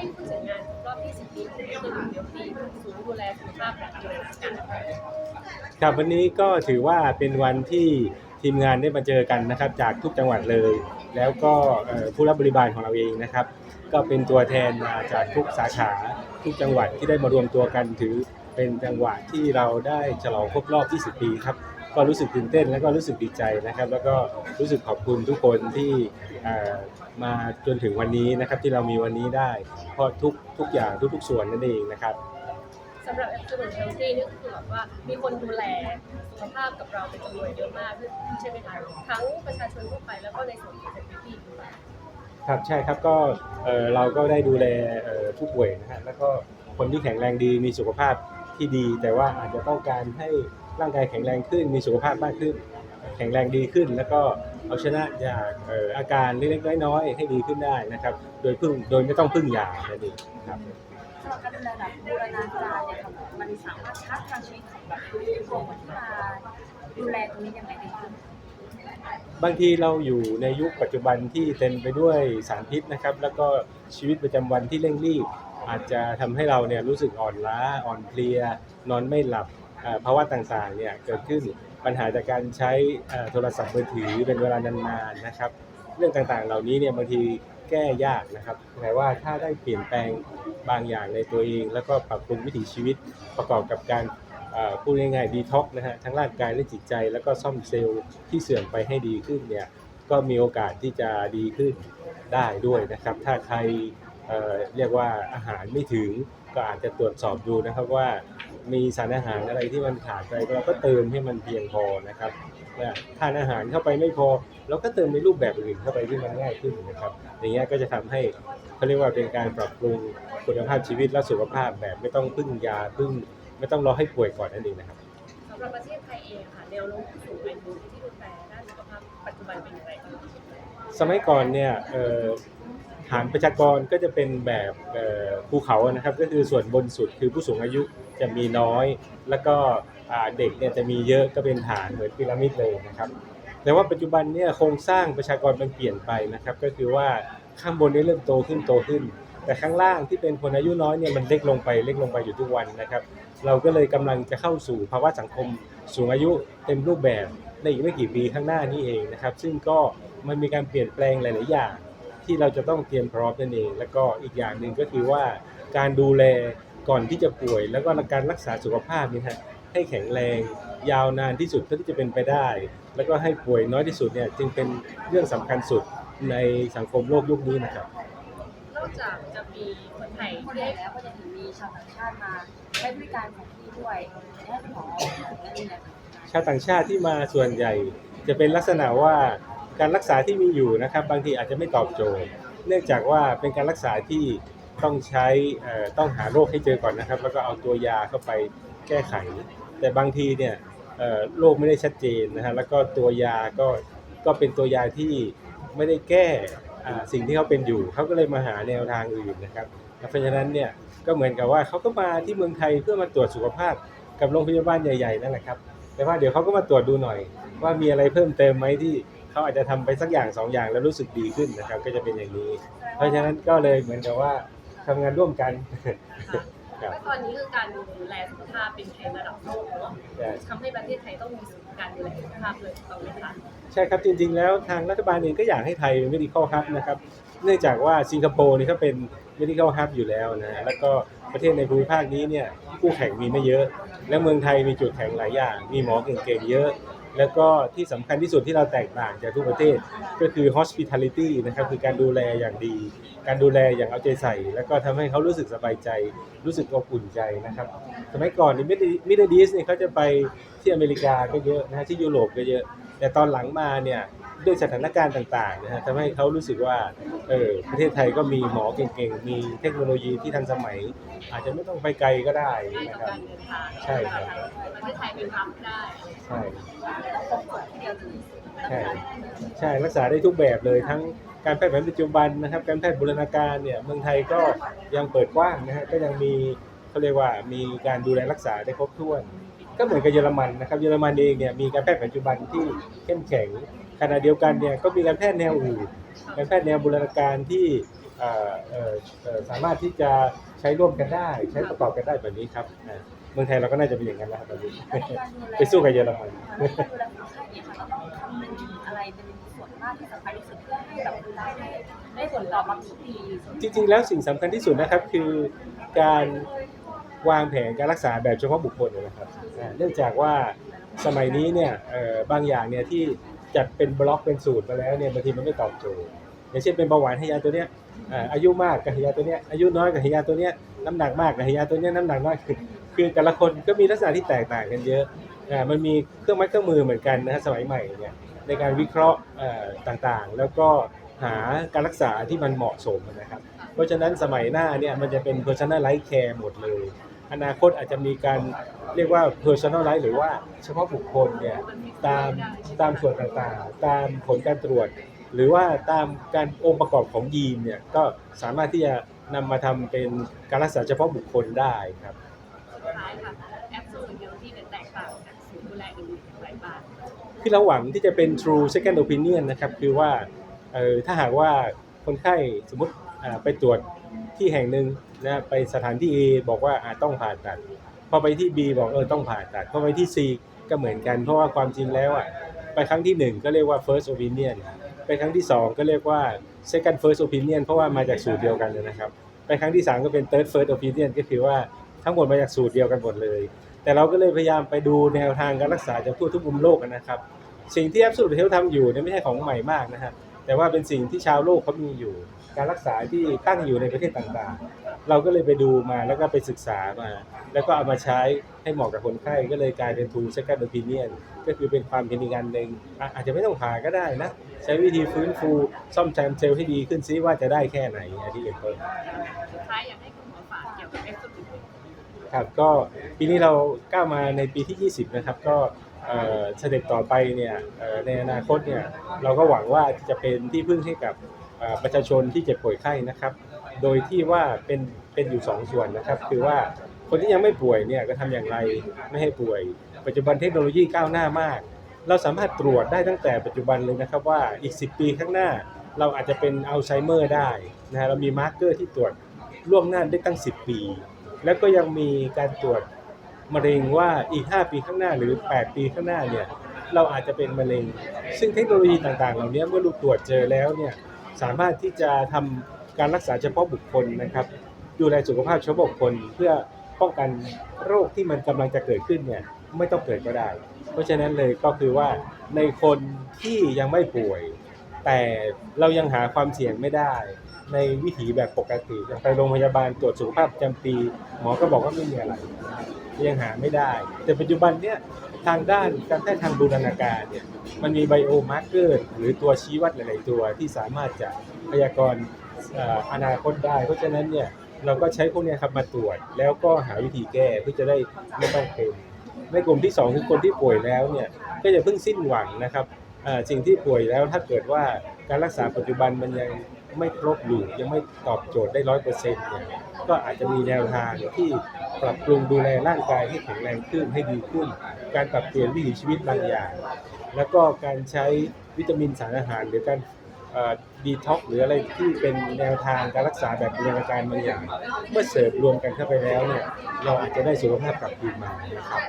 ที่พูดถึงงานครบรอบ 20 ปีของตัวเดียวปีศูนย์ดูแลสุขภาพแบบดูแลกันครับวันนี้ก็ถือว่าเป็นวันที่ทีมงานได้มาเจอกันนะครับ จากทุกจังหวัดเลย แล้วก็เอ่อผู้รับบริบาลของเราเองนะครับ ก็เป็นตัวแทนมาจากทุกสาขาทุกจังหวัดที่ได้มารวมตัวกันถือเป็นจังหวะที่เราได้ฉลองครบรอบ 20 ปีครับ ก็รู้สึกตื่นเต้นแล้วก็รู้สึกดีใจนะครับ แล้วก็รู้สึกขอบคุณทุกคนที่เอ่อมาจนถึงวันนี้นะครับที่เรามีวันนี้ได้ เพราะทุกทุกอย่างทุกๆส่วนนั่นเองนะครับสำหรับแอปจูนเฮลตี้นี่ก็คือแบบว่ามีคนดูแลสุขภาพกับเราเป็นจำนวนเยอะมากใช่ไหมคะทั้งประชาชนทั่วไปแล้วก็ในส่วนของเซนติตี้ด้วยครับใช่ครับก็เอ่อเราก็ได้ดูแลเอ่อผู้ป่วยนะฮะแล้วก็คนที่แข็งแรงดีมีสุขภาพที่ดี แต่ว่าอาจจะต้องการให้ ร่างกายแข็งแรงขึ้น มีสุขภาพมากขึ้น แข็งแรงดีขึ้น แล้วก็เอาชนะจากเอ่ออาการเล็กๆน้อยๆให้ดีขึ้นได้นะครับ โดยพึ่งโดยไม่ต้องพึ่งยานั่นเองครับสำหรับการดูแลแบบบูรณาการเนี่ยค่ะมันสามารถชักทางชีวิตของแบบตัวคนที่มาดูแลตรงนี้ยังไงได้บ้างบางทีเราอยู่ในยุคปัจจุบันที่เต็มไปด้วยสารพิษนะครับ แล้วก็ชีวิตประจำวันที่เร่งรีบ อาจจะทำให้เราเนี่ยรู้สึกอ่อนล้าอ่อนเพลีย นอนไม่หลับเอ่อ ภาวะต่างๆเนี่ยเกิดขึ้นปัญหาจากการใช้โทรศัพท์มือถือเป็นเวลานานๆนะครับ เรื่องต่างๆเหล่านี้เนี่ยบางทีแก้ยากนะครับแต่ว่าถ้าได้เปลี่ยนแปลงบางอย่างในตัวเอง แล้วก็ปรับปรุงวิถีชีวิตประกอบกับการพูดง่ายๆดีท็อกนะฮะทั้งร่างกายและจิตใจ แล้วก็ซ่อมเซลล์ที่เสื่อมไปให้ดีขึ้นเนี่ยก็มีโอกาสที่จะดีขึ้นได้ด้วยนะครับ ถ้าใครเเรียกว่าอาหารไม่ถึงก็อาจจะตรวจสอบดูนะครับว่า มีสารอาหารอะไรที่มันขาดไปเราก็เติมให้มันเพียงพอนะครับว่าทานอาหารเข้าไปไม่พอเราก็เติมในรูปแบบอื่นเข้าไปที่มันง่ายขึ้นนะครับอย่างเงี้ยก็จะทำให้เขาเรียกว่าเป็นการปรับปรุงคุณภาพชีวิตและสุขภาพแบบไม่ต้องพึ่งยาพึ่ง ไม่ต้องรอให้ป่วยก่อนนั่นเองนะครับสำหรับประเทศไทยเองค่ะแนวโน้มผู้สูงอายุที่ดูแลด้านสุขภาพปัจจุบันเป็นอย่างไรบ้างสมัยก่อนเนี่ยเอ่อ ฐานประชากรก็จะเป็นแบบภูเขานะครับ ก็คือส่วนบนสุดคือผู้สูงอายุจะมีน้อย แล้วก็เด็กเนี่ยจะมีเยอะก็เป็นฐานเหมือนพีระมิดเลยนะครับ แต่ว่าปัจจุบันเนี่ยโครงสร้างประชากรมันเปลี่ยนไปนะครับ ก็คือว่าข้างบนนี่เริ่มโตขึ้นโตขึ้น แต่ข้างล่างที่เป็นคนอายุน้อยเนี่ยมันเล็กลงไปเล็กลงไปอยู่ทุกวันนะครับ เราก็เลยกำลังจะเข้าสู่ภาวะสังคมสูงอายุเต็มรูปแบบในอีกไม่กี่ปีข้างหน้านี้เองนะครับ ซึ่งก็มันมีการเปลี่ยนแปลงหลาย ๆ อย่าง ที่เราจะต้องเตรียมพร้อมนั่นเอง แล้วก็อีกอย่างหนึ่งก็คือว่าการดูแลก่อนที่จะป่วย แล้วก็การรักษาสุขภาพนี่ฮะให้แข็งแรงยาวนานที่สุดเท่าที่จะเป็นไปได้ แล้วก็ให้ป่วยน้อยที่สุดเนี่ยจึงเป็นเรื่องสำคัญสุดในสังคมโลกยุคนี้นะครับนอกจากจะมีคนไทยคนที่ใหญ่ให้แล้วก็จะถึงมีชาวต่างชาติมาใช้บริการของที่ด้วยให้คุณหมอและดูแลชาวต่างชาติที่มาส่วนใหญ่ จะเป็นลักษณะว่า การรักษาที่มีอยู่นะครับ บางทีอาจจะไม่ตอบโจทย์ เนื่องจากว่าเป็นการรักษาที่ต้องใช้ต้องหาโรคให้เจอก่อนนะครับ แล้วก็เอาตัวยาเข้าไปแก้ไข แต่บางทีเนี่ยโรคไม่ได้ชัดเจนนะฮะแล้วก็ตัวยาก็ก็เป็นตัวยาที่ไม่ได้แก้อ่สิ่งที่เขาเป็นอยู่เขาก็เลยมาหาแนวทางอื่นนะครับเพราะฉะนั้นเนี่ยก็เหมือนกับว่าเขาก็มาที่เมืองไทยเพื่อมาตรวจสุขภาพกับโรงพยาบาลใหญ่ๆนั่นแหละครับแต่ว่าเดี๋ยวเขาก็มาตรวจดูหน่อย ว่ามีอะไรเพิ่มเติมไหมที่ เขาอาจจะทำไปสักอย่างสองอย่างแล้วรู้สึกดีขึ้นนะครับ ก็จะเป็นอย่างนี้ เพราะฉะนั้นก็เลยเหมือนกับว่าทำงานร่วมกันครับตอนนี้คือการดูแลสุขภาพเป็นเทรนด์ระดับโลกเนาะใช่ทำให้ประเทศไทยต้องมีศูนย์การดูแลสุขภาพเลยถูกต้องไหมคะใช่ครับจริง ๆ แล้วทางรัฐบาลเองก็อยากให้ไทยเป็น medical hub นะครับ เนื่องจากว่าสิงคโปร์นี่เขาเป็น medical hub อยู่แล้วนะแล้วก็ประเทศในภูมิภาคนี้เนี่ยคู่แข่งมีไม่เยอะ และเมืองไทยมีจุดแข็งหลายอย่าง มีหมอเก่งๆเยอะ แล้วก็ที่สำคัญที่สุดที่เราแตกต่างจากทุกประเทศก็คือ hospitality นะครับคือการดูแลอย่างดี การดูแลอย่างเอาใจใส่ แล้วก็ทำให้เขารู้สึกสบายใจ รู้สึกอบอุ่นใจนะครับ สมัยก่อนนี่มิดเดิลดีสเนี่ยเขาจะไปที่อเมริกาก็เยอะนะฮะที่ยุโรปก็เยอะ แต่ตอนหลังมาเนี่ย ด้วยสถานการณ์ต่างๆนะฮะทำให้เขารู้สึกว่าเออประเทศไทยก็มีหมอเก่งๆ มีเทคโนโลยีที่ทันสมัย อาจจะไม่ต้องไปไกลก็ได้ง่ายนะต่อครับ การเดินทางใช่ครับ ประเทศไทยเป็นรับได้ใช่ เดียวถึงใช่ใช่รักษาได้ทุกแบบเลยทั้งการแพทย์แผนปัจจุบันนะครับการแพทย์บูรณาการเนี่ยเมืองไทยก็ยังเปิดกว้างนะฮะก็ยังมีเขาเรียกว่ามีการดูแลรักษาได้ครบถ้วน ก็เหมือนกับเยอรมันนะครับเยอรมันเองเนี่ยมีการแพทย์ปัจจุบันที่เข้มแข็ง ขณะเดียวกันเนี่ยก็มีการแพทย์แนวอื่นการแพทย์แนวบูรณาการที่เอ่อเอ่อเอ่อสามารถที่จะใช้ร่วมกันได้ ใช้ประกอบกันได้แบบนี้ครับอ่าเมืองไทยเราก็น่าจะเป็นอย่างนั้นแล้วครับแบบนี้แล้วในการดูแลไปสู้กับเยอรมันในการดูแลคนไข้เนี่ยค่ะเราต้องคำนึงถึงอะไรเป็นส่วนมากที่สำคัญที่สุดเพื่อให้แบบได้ได้ได้ผลตอบรับที่ดีจริงๆแล้วสิ่งสำคัญที่สุดนะครับคือการวางแผนการรักษาแบบเฉพาะบุคคลนะครับอ่าเนื่องจากว่าสมัยนี้เนี่ยเอ่อบางอย่างเนี่ยที่ จัดเป็นบล็อกเป็นสูตรมาแล้วเนี่ยบางทีมันไม่ตอบโจทย์อย่างเช่นเป็นเบาหวานให้ยาตัวเนี้ยอายุมากกับให้ยาตัวเนี้ยอายุน้อยกับให้ยาตัวเนี้ยน้ำหนักมากกับให้ยาตัวเนี้ยน้ำหนักน้อยคือคือแต่ละคนก็มีลักษณะที่แตกต่างกันเยอะมันมีเครื่องไม้เครื่องมือเหมือนกันนะฮะสมัยใหม่เนี่ยในการวิเคราะห์ต่างๆ แล้วก็หาการรักษาที่มันเหมาะสมนะครับ เพราะฉะนั้นสมัยหน้าเนี่ยมันจะเป็น personalized care หมดเลย อนาคตอาจจะมีการเรียกว่า personalized หรือว่าเฉพาะบุคคลเนี่ยตามตามส่วนต่างๆ ตามผลการตรวจ หรือว่าตามการองค์ประกอบของยีนเนี่ยก็สามารถที่จะนำมาทำเป็นการรักษาเฉพาะบุคคลได้ครับสุดท้ายค่ะแอปสูตรเดียวที่แตกต่างจากศูนย์ดูแลอื่นๆหลายบาทที่เราหวังที่จะเป็น true second opinion นะครับ คือว่าเอ่อถ้าหากว่าคนไข้สมมติอ่าไปตรวจ ที่แห่งหนึ่งนะไปสถานที่ A บอกว่าอาต้องผ่าตัด พอไปที่ B บอกเออต้องผ่าตัด พอไปที่ C ก็เหมือนกัน เพราะว่าความจริงแล้วอะไปครั้งที่ 1 ก็เรียกว่า first opinion ไปครั้งที่ 2 ก็เรียกว่า second first opinion เพราะว่ามาจากสูตรเดียวกันนะครับ ไปครั้งที่ 3 ก็เป็น third first opinion ก็คือว่าทั้งหมดมาจากสูตรเดียวกันหมดเลย แต่เราก็เลยพยายามไปดูแนวทางการรักษาจากทั่วทุกมุมโลกนะครับ สิ่งที่ Absolute Health ทำอยู่เนี่ยไม่ใช่ของใหม่มากนะฮะแต่ว่าเป็นสิ่งที่ชาวโลกเขามีอยู่ การรักษาที่ตั้งอยู่ในประเทศต่างๆ เราก็เลยไปดูมาแล้วก็ไปศึกษามา แล้วก็เอามาใช้ให้เหมาะกับคนไข้ก็เลยกลายเป็น True Second Opinion ก็คือเป็นความเห็นอีกอันหนึ่งอะอาจจะไม่ต้องผ่าก็ได้นะ ใช้วิธีฟื้นฟูซ่อมแซมเซลล์ให้ดีขึ้นซิว่าจะได้แค่ไหนอันที่เป็นต้นสุดท้ายอยากให้คุณหมอฝากเกี่ยวกับแอปสูตรอื่นครับก็ปีนี้เราก้าวมาในปีที่ 20 นะครับ ก็เอ่อสเต็ปต่อไปเนี่ยเอ่อในอนาคตเนี่ยเราก็หวังว่าจะเป็นที่พึ่งให้กับเอ่อ ประชาชนที่เจ็บป่วยไข้นะครับ โดยที่ว่าเป็นเป็นอยู่ 2 ส่วนนะครับ คือว่าคนที่ยังไม่ป่วยเนี่ยก็ทำอย่างไรไม่ให้ป่วย ปัจจุบันเทคโนโลยีก้าวหน้ามาก เราสามารถตรวจได้ตั้งแต่ปัจจุบันเลยนะครับว่าอีก 10 ปีข้างหน้า เราอาจจะเป็นอัลไซเมอร์ได้นะฮะเรามีมาร์กเกอร์ที่ตรวจล่วงหน้าได้ตั้ง 10 ปี แล้วก็ยังมีการตรวจมะเร็งว่าอีก 5 ปีข้างหน้าหรือ 8 ปีข้างหน้าเนี่ยเราอาจจะเป็นมะเร็ง ซึ่งเทคโนโลยีต่างๆ เหล่านี้เมื่อลูกตรวจเจอแล้วเนี่ย สามารถที่จะทำการรักษาเฉพาะบุคคลนะครับ ดูแลสุขภาพเฉพาะบุคคล เพื่อป้องกันโรคที่มันกำลังจะเกิดขึ้นเนี่ยไม่ต้องเกิดก็ได้ เพราะฉะนั้นเลยก็คือว่าในคนที่ยังไม่ป่วย แต่เรายังหาความเสี่ยงไม่ได้ ในวิถีแบบปกติไปโรงพยาบาลตรวจสุขภาพประจำปี หมอก็บอกว่าไม่มีอะไร ยังหาไม่ได้ แต่ปัจจุบันเนี่ย ทางด้านการแพทย์ทางบูรณาการเนี่ยมันมีไบโอมาร์เกอร์หรือตัวชี้วัดหลาย ๆ ตัวที่สามารถจะพยากรณ์อนาคตได้ เพราะฉะนั้นเนี่ยเราก็ใช้พวกเนี้ยครับมาตรวจ แล้วก็หาวิธีแก้เพื่อจะได้ไม่ต้องเป็นในกลุ่มที่ 2 คือคนที่ป่วยแล้วเนี่ยก็อย่าเพิ่งสิ้นหวังนะครับสิ่งที่ป่วยแล้วถ้าเกิดว่าการรักษาปัจจุบันมันยัง ไม่ครบอยู่ยังไม่ตอบโจทย์ได้ร้อยเปอร์เซ็นต์เนี่ยก็อาจจะมีแนวทางที่ปรับปรุงดูแลร่างกายให้แข็งแรงขึ้นให้ดีขึ้น การปรับเปลี่ยนวิถีชีวิตบางอย่าง แล้วก็การใช้วิตามินสารอาหาร หรือการดีท็อกหรืออะไรที่เป็นแนวทางการรักษาแบบบูรณาการบางอย่าง เมื่อเสริมรวมกันเข้าไปแล้วเนี่ยเราอาจจะได้สุขภาพกลับคืนมานะครับ